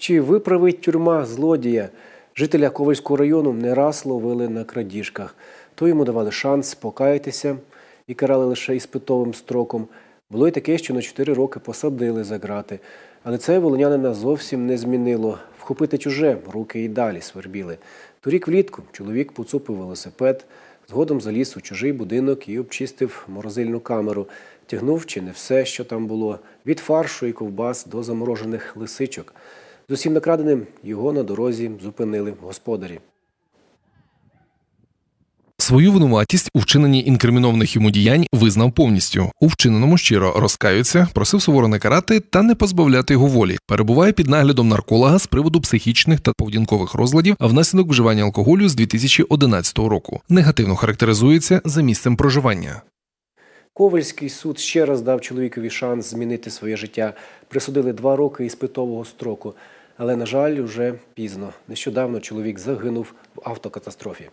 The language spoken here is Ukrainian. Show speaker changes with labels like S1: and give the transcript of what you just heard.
S1: Чи виправить тюрма злодія? Жителя Ковальського району не раз ловили на крадіжках. То йому давали шанс покаятися і карали лише іспитовим строком. Було й таке, що на 4 роки посадили за грати. Але це волонянина зовсім не змінило. Вхопити чуже руки і далі свербіли. Торік влітку чоловік поцупив велосипед, згодом заліз у чужий будинок і обчистив морозильну камеру. Тягнув чи не все, що там було, від фаршу і ковбас до заморожених лисичок. З усім накраденим його на дорозі зупинили господарі.
S2: Свою винуватість у вчиненні інкримінованих йому діянь визнав повністю. У вчиненому щиро розкаюється, просив суворо не карати та не позбавляти його волі. Перебуває під наглядом нарколога з приводу психічних та поведінкових розладів, внаслідок вживання алкоголю з 2011 року. Негативно характеризується за місцем проживання.
S1: Ковальський суд ще раз дав чоловікові шанс змінити своє життя. Присудили два роки іспитового строку. Але, на жаль, уже пізно. Нещодавно чоловік загинув в автокатастрофі.